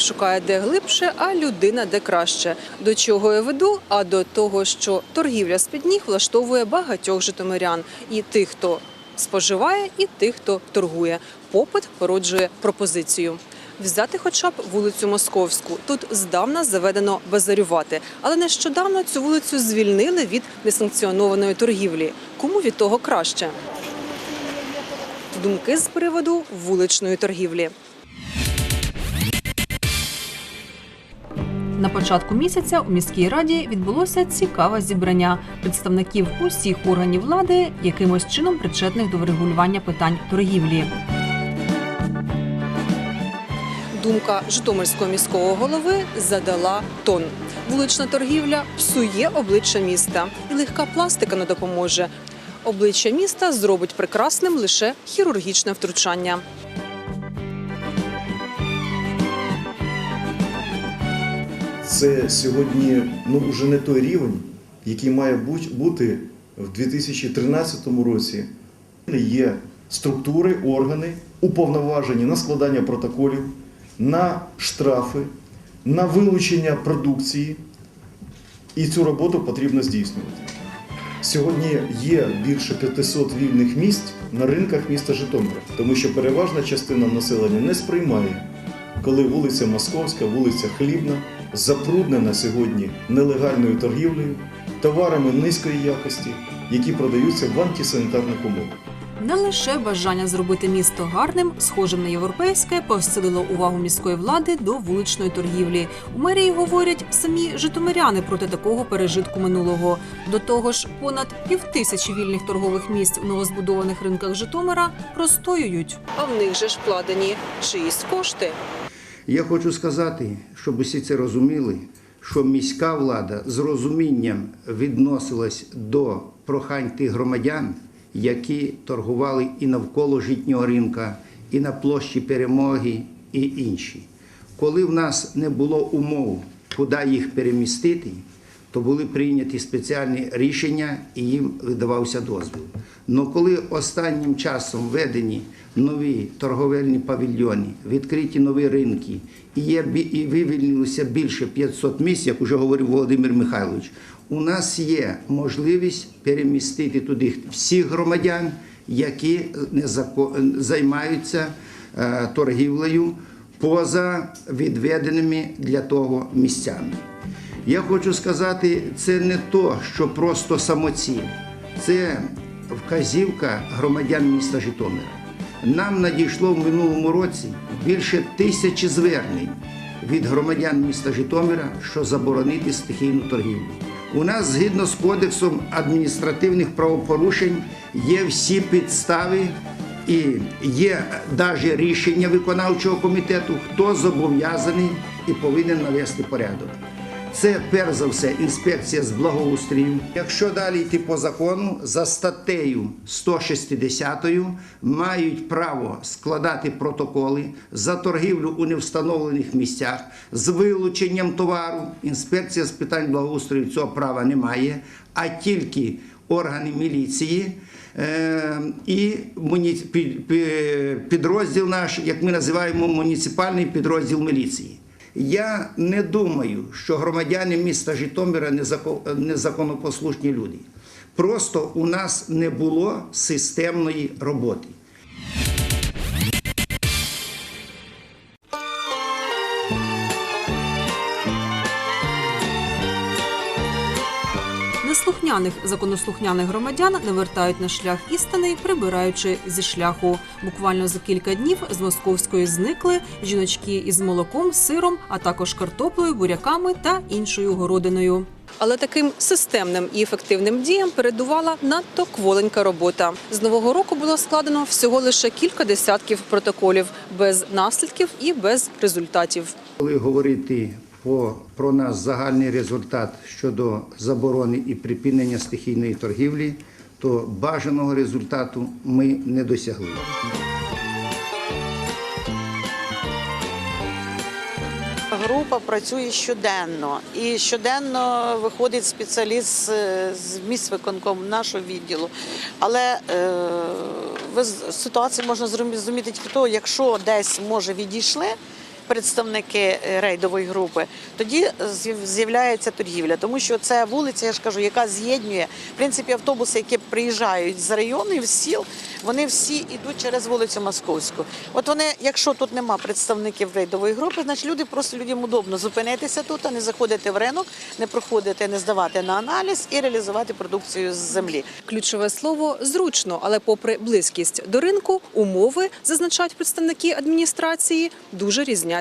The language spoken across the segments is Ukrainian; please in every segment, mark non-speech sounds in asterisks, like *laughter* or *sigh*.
Шукає де глибше, а людина де краще. До чого я веду? А до того, що торгівля з-під ніг влаштовує багатьох житомирян. І тих, хто споживає, і тих, хто торгує. Попит породжує пропозицію. Взяти хоча б вулицю Московську. Тут здавна заведено базарювати, але нещодавно цю вулицю звільнили від несанкціонованої торгівлі. Кому від того краще? Думки з приводу вуличної торгівлі. На початку місяця у міській раді відбулося цікаве зібрання представників усіх органів влади, якимось чином причетних до врегулювання питань торгівлі. Думка Житомирського міського голови задала тон. Вулична торгівля псує обличчя міста, і легка пластика не допоможе. Обличчя міста зробить прекрасним лише хірургічне втручання. Це сьогодні ну, вже не той рівень, який має бути в 2013 році. Є структури, органи, уповноважені на складання протоколів, на штрафи, на вилучення продукції. І цю роботу потрібно здійснювати. Сьогодні є більше 500 вільних місць на ринках міста Житомира, тому що переважна частина населення не сприймає, коли вулиця Московська, вулиця Хлібна запруднена сьогодні нелегальною торгівлею, товарами низької якості, які продаються в антисанітарних умовах. Не лише бажання зробити місто гарним, схожим на європейське, посилило увагу міської влади до вуличної торгівлі. У мерії говорять самі житомиряни проти такого пережитку минулого. До того ж, понад півтисячі вільних торгових місць в новозбудованих ринках Житомира простоюють. А в них же ж вкладені чиїсь кошти. Я хочу сказати, щоб усі це розуміли, що міська влада з розумінням відносилась до прохань тих громадян, які торгували і навколо житнього ринка, і на площі перемоги, і інші. Коли в нас не було умов, куди їх перемістити, то були прийняті спеціальні рішення і їм видавався дозвіл. Но коли останнім часом введені нові торговельні павільйони, відкриті нові ринки, і є і вивільнилося більше 500 місць, як уже говорив Володимир Михайлович, у нас є можливість перемістити туди всіх громадян, які займаються е, торгівлею поза відведеними для того місцями. Я хочу сказати, це не то, що просто самоціль, це вказівка громадян міста Житомира. Нам надійшло в минулому році більше тисячі звернень від громадян міста Житомира, що заборонити стихійну торгівлю. У нас згідно з кодексом адміністративних правопорушень є всі підстави і є навіть рішення виконавчого комітету, хто зобов'язаний і повинен навести порядок. Це перш за все інспекція з благоустрою. Якщо далі йти по закону, за статтею 160 мають право складати протоколи за торгівлю у невстановлених місцях з вилученням товару. Інспекція з питань благоустрою цього права не має, а тільки органи міліції. Е, І підрозділ наш, як ми називаємо, муніципальний підрозділ міліції. Я не думаю, що громадяни міста Житомира незако- незаконопослушні люди. Просто у нас не було системної роботи. Неслухняних законослухняних громадян не вертають на шлях істини, прибираючи зі шляху. Буквально за кілька днів з московської зникли жіночки із молоком, сиром, а також картоплею, буряками та іншою городиною. Але таким системним і ефективним діям передувала надто кволенька робота. З нового року було складено всього лише кілька десятків протоколів без наслідків і без результатів. Коли говорити по, про наш загальний результат щодо заборони і припинення стихійної торгівлі, то бажаного результату ми не досягли. Група працює щоденно і щоденно виходить спеціаліст з- місць виконкому нашого відділу. Але е, ситуацію можна зрозуміти тільки того, якщо десь може відійшли, представники е, рейдової групи, тоді з'являється торгівля, тому що це вулиця, я ж кажу, яка з'єднує в принципі автобуси, які приїжджають з районів, з сіл, вони всі йдуть через вулицю Московську. От вони, якщо тут нема представників рейдової групи, значить люди просто людям удобно зупинитися тут, а не заходити в ринок, не проходити, не здавати на аналіз і реалізувати продукцію з землі. Ключове слово зручно, але попри близькість до ринку, умови зазначають представники адміністрації дуже різняться.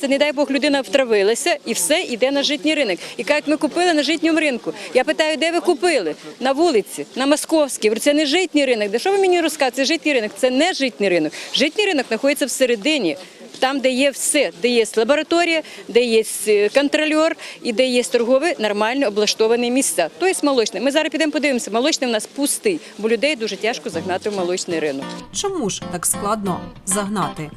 Це не дай Бог людина втравилася і все йде на житній ринок. І кажуть, ми купили на житньому ринку. Я питаю, де ви купили? На вулиці, на Московській. Це не житній ринок. Де що ви мені розказуєте? Це житній ринок. Це не житній ринок. Житній ринок знаходиться всередині. Там, де є все, де є лабораторія, де є е, контрольор і де є торгові нормально облаштовані місця. Тобто молочний. Ми зараз підемо подивимося. Молочний у нас пустий, бо людей дуже тяжко загнати в молочний ринок. Чому ж так складно загнати?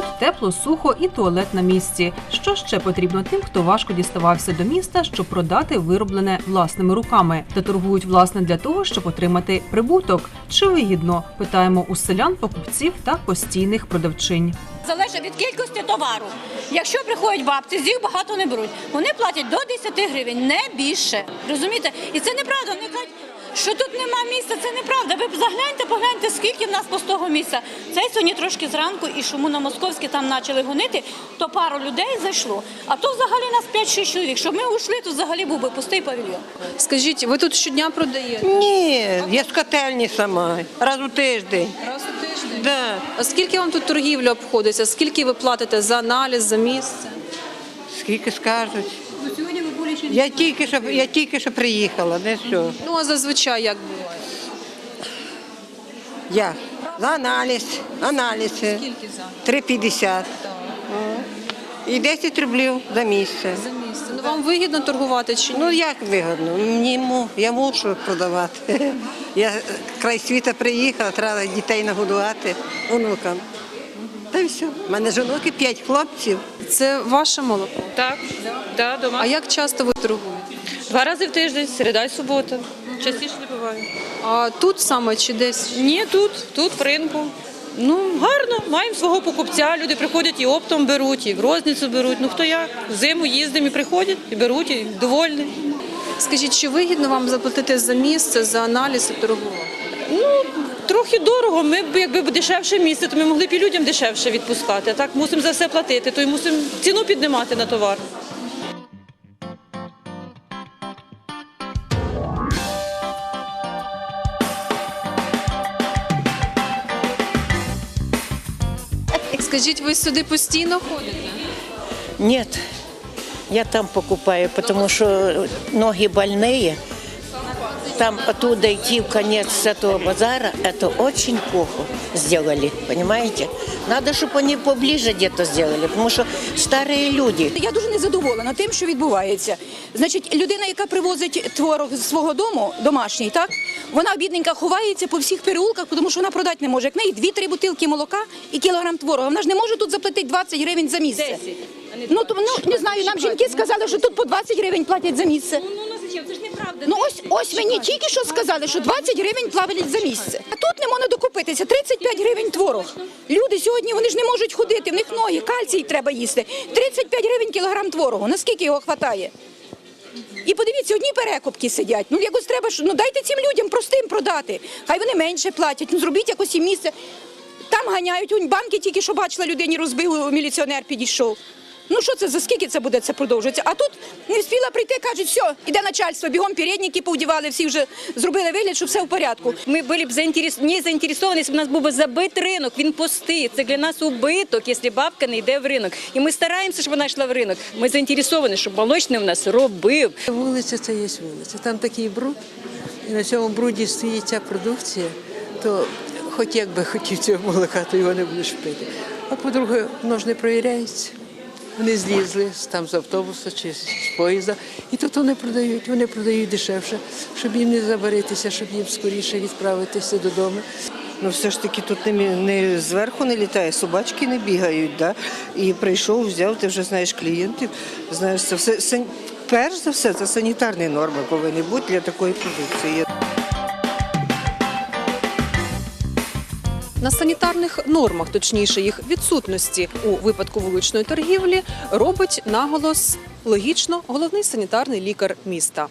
Тут тепло, сухо і туалет на місці. Що ще потрібно тим, хто важко діставався до міста, щоб продати вироблене власними руками, та торгують власне для того, щоб отримати прибуток. Чи вигідно? Питаємо у селян, покупців та постійних продавчинь. Залежить від кількості товару. Якщо приходять бабці, з їх багато не беруть. Вони платять до 10 гривень, не більше. Розумієте? І це неправда. Вони кажуть, що тут нема місця, це неправда. Ви загляньте, погляньте, скільки в нас пустого місця. Це сьогодні трошки зранку, і шуму на Московській там почали гонити, то пару людей зайшло. А то взагалі нас 5-6 чоловік. Щоб ми ушли, то взагалі був би пустий павільйон. Скажіть, ви тут щодня продаєте? Ні, я з котельні сама, раз у тиждень. Раз у тиждень. Да. А скільки вам тут торгівля обходиться? Скільки ви платите за аналіз, за місце? Скільки скажуть. Я тільки що я тільки що приїхала, не все. Ну а зазвичай як буває? Я за аналіз, аналізи. Скільки за? 3,50. І 10 рублів за місце. За місце. Ну вам вигідно торгувати чи ні? Ну як вигодно? Мені му- я мушу продавати. *laughs* Я край світа приїхала, треба дітей нагодувати онукам. Та й все. У мене жінок і 5 хлопців. Це ваше молоко. Так, да, дома. А як часто ви торгуєте? Два рази в тиждень, середа і субота. Частіше не буває. А тут саме чи десь? Ні, тут, тут в ринку. Ну, гарно, маємо свого покупця. Люди приходять і оптом беруть, і в розницю беруть. Ну хто як? Зиму їздимо і приходять, і беруть, і довольні. Скажіть, чи вигідно вам заплатити за місце, за аналіз і торгувати? Ну, трохи дорого. Ми б якби дешевше місце, то ми могли б і людям дешевше відпускати. Так мусимо за все платити, то й мусимо ціну піднімати на товар. Скажіть, ви сюди постійно ходите? Нет, я там покупаю, потому что ноги больные Там оттуда идти в конец с этого базара, это очень плохо сделали, понимаете? Надо, чтобы они поближе где-то сделали, потому что старые люди. Я дуже незадоволена тим, що відбувається. Значить, людина, яка привозить творог з свого дому, домашній, так вона бідненька ховається по всіх переулках, тому що вона продати не може. Як в неї дві-три бутилки молока і кілограм творога. Вона ж не може тут заплатити 20 гривень за місце. Ну то ну не знаю. Нам жінки сказали, що тут по 20 гривень платять за місце. це ж неправда. Ну ось ось мені тільки що сказали, що 20 гривень плавлять за місце. А тут не можна докупитися. 35 гривень творог. Люди сьогодні вони ж не можуть ходити, в них ноги, кальцій треба їсти. 35 гривень кілограм творогу. Наскільки його хватає? І подивіться, одні перекупки сидять. Ну якось треба ну дайте цим людям простим продати. Хай вони менше платять. Ну зробіть якось і місце. Там ганяють, банки тільки що бачила, людині розбив, міліціонер підійшов. Ну що це за скільки це буде це продовжується? А тут не встигла прийти, кажуть, все, іде начальство, бігом передники повдівали, всі вже зробили вигляд, що все в порядку. Ми були б заінтерес... не заінтересовані, якщо б у нас був би забит ринок, він пустий. Це для нас убиток, якщо бабка не йде в ринок. І ми стараємося, щоб вона йшла в ринок. Ми заінтересовані, щоб молочний у нас робив. Вулиця це є вулиця. Там такий бруд, і на цьому бруді стоїть ця продукція, то хоч як би хотів цього молока, то його не будеш пити. А по-друге, воно ж не провіряється. Вони злізли там з автобуса чи з поїзда, і тут вони продають, вони продають дешевше, щоб їм не забаритися, щоб їм скоріше відправитися додому. Ну все ж таки тут не, не зверху не літає, собачки не бігають. Да? І прийшов, взяв, ти вже знаєш клієнтів, знаєш, це все перш за все, це санітарні норми повинні бути для такої продукції. На санітарних нормах, точніше їх відсутності у випадку вуличної торгівлі, робить наголос логічно головний санітарний лікар міста.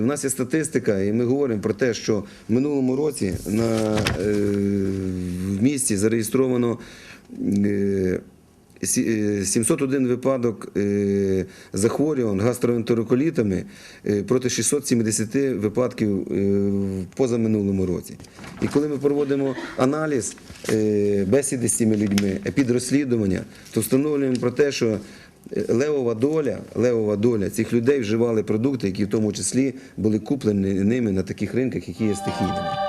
У нас є статистика, і ми говоримо про те, що в минулому році на, е, в місті зареєстровано е, 701 випадок е, захворювань гастроентероколітами е, проти 670 випадків е, в позаминулому році. І коли ми проводимо аналіз е, бесіди з цими людьми, епідрозслідування, то встановлюємо про те, що левова доля, левова доля цих людей вживали продукти, які в тому числі були куплені ними на таких ринках, які є стихійними.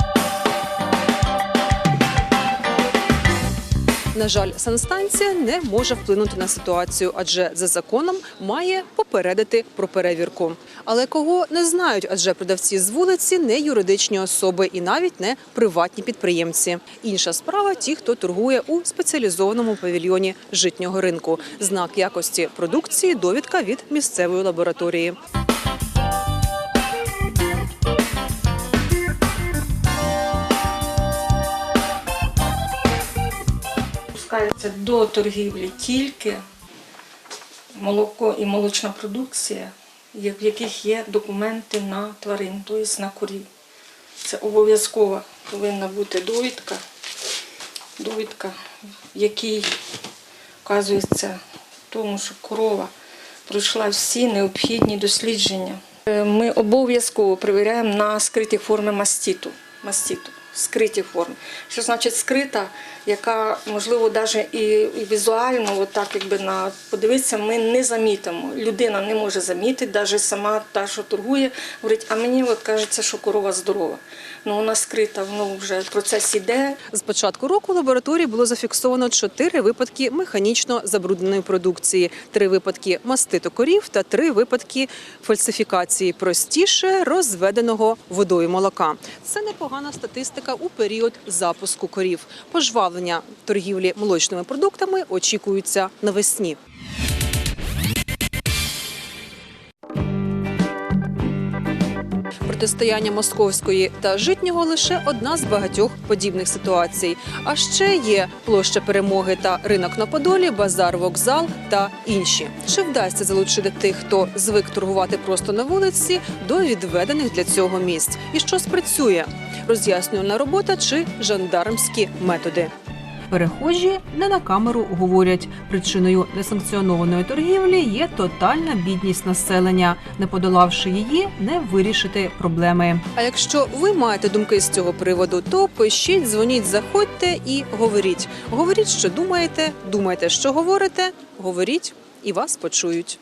На жаль, санстанція не може вплинути на ситуацію, адже за законом має попередити про перевірку. Але кого не знають, адже продавці з вулиці не юридичні особи і навіть не приватні підприємці. Інша справа ті, хто торгує у спеціалізованому павільйоні житнього ринку. Знак якості продукції, довідка від місцевої лабораторії. Пускається до торгівлі тільки молоко і молочна продукція, в яких є документи на тварин, тобто на корів. Це обов'язково повинна бути довідка, довідка, в якій вказується в тому, що корова пройшла всі необхідні дослідження. Е, Ми обов'язково перевіряємо на скриті форми маститу. маститу скриті форми. Що значить скрита, яка можливо навіть і, візуально, от якби на подивитися, ми не замітимо. Людина не може замітити, навіть сама та, що торгує, говорить, а мені от кажеться, що корова здорова. Ну вона скрита, воно вже процес іде. З початку року в лабораторії було зафіксовано чотири випадки механічно забрудненої продукції, три випадки маститу корів та три випадки фальсифікації простіше розведеного водою молока. Це непогана статистика у період запуску корів. Пожвавлення торгівлі молочними продуктами очікується навесні. Протистояння московської та житнього лише одна з багатьох подібних ситуацій. А ще є площа перемоги та ринок на Подолі, базар, вокзал та інші. Чи вдасться залучити тих, хто звик торгувати просто на вулиці, до відведених для цього місць? І що спрацює? Роз'яснювальна робота чи жандармські методи? Перехожі не на камеру говорять. Причиною несанкціонованої торгівлі є тотальна бідність населення. Не подолавши її, не вирішити проблеми. А якщо ви маєте думки з цього приводу, то пишіть, дзвоніть, заходьте і говоріть. Говоріть, що думаєте, думайте, що говорите. Говоріть, і вас почують.